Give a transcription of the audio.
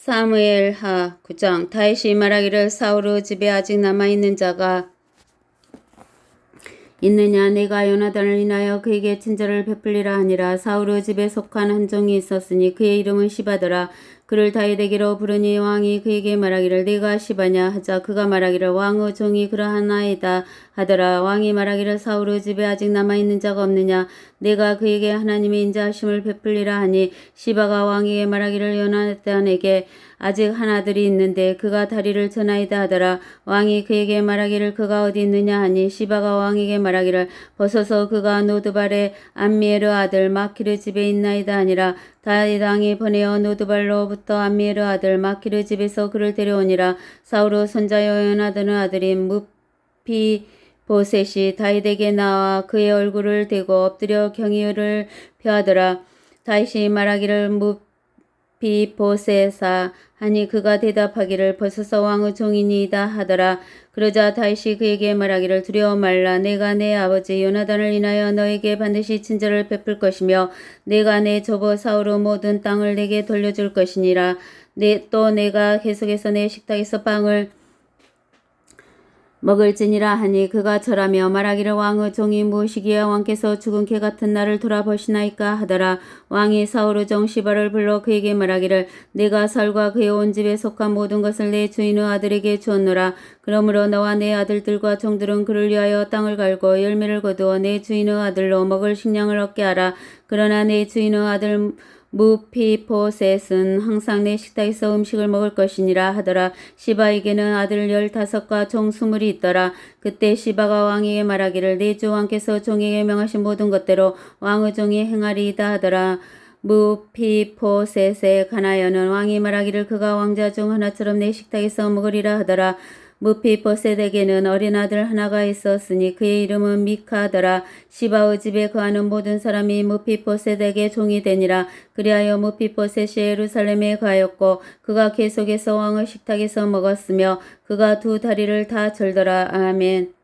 사무엘 하 9장 다윗이 말하기를 사울의 집에 아직 남아있는 자가 있느냐? 내가 요나단을 인하여 그에게 친절을 베풀리라 하니라. 사울의 집에 속한 한 종이 있었으니 그의 이름은 시바더라 그를 다윗에게로 부르니 왕이 그에게 말하기를 내가 시바냐 하자 그가 말하기를 왕의 종이 그러하나이다 하더라. 왕이 말하기를 사울의 집에 아직 남아 있는 자가 없느냐? 내가 그에게 하나님의 인자하심을 베풀리라 하니 시바가 왕에게 말하기를 요나단에게 아직 한 아들이 있는데 그가 다리를 쳐나이다 하더라. 왕이 그에게 말하기를 그가 어디 있느냐 하니 시바가 왕에게 말하기를 벗어서 그가 노드발의 암미에르 아들 마키르 집에 있나이다 하니라 다윗 왕이 보내어 노드발로부터 암미에르 아들 마키르 집에서 그를 데려오니라. 사울의 손자여 요나단의 아들인 무피 보셋이 다윗에게 나와 그의 얼굴을 대고 엎드려 경의를 표하더라. 다윗이 말하기를 무 피보셋아 하니 그가 대답하기를 벗어서 왕의 종이니이다 하더라. 그러자 다윗이 그에게 말하기를 두려워 말라. 내가 내 아버지 요나단을 인하여 너에게 반드시 친절을 베풀 것이며 내가 내 조보 사울의 모든 땅을 내게 돌려줄 것이니라. 내, 또 내가 계속해서 내 식탁에서 빵을 먹을지니라 하니 그가 절하며 말하기를 왕의 종이 무엇이기에 왕께서 죽은 개 같은 나를 돌아보시나이까 하더라. 왕이 사울의 종 시바를 불러 그에게 말하기를 내가 사울과 그의 온 집에 속한 모든 것을 내 주인의 아들에게 주었노라. 그러므로 너와 내 아들들과 종들은 그를 위하여 땅을 갈고 열매를 거두어 내 주인의 아들로 먹을 식량을 얻게 하라. 그러나 내 주인의 아들 무피포셋은 항상 내 식탁에서 음식을 먹을 것이니라 하더라. 시바에게는 아들 열다섯과 종 스물이 있더라. 그때 시바가 왕에게 말하기를 내 주 왕께서 종에게 명하신 모든 것대로 왕의 종이 행하리이다 하더라. 무피포셋에 관하여는 왕이 말하기를 그가 왕자 중 하나처럼 내 식탁에서 먹으리라 하더라. 무피보셋에게는 어린 아들 하나가 있었으니 그의 이름은 미카더라. 시바의 집에 거하는 모든 사람이 무피보셋에게 종이 되니라. 그리하여 무피보셋이 예루살렘에 가였고 그가 계속해서 왕의 식탁에서 먹었으며 그가 두 다리를 다 절더라. 아멘.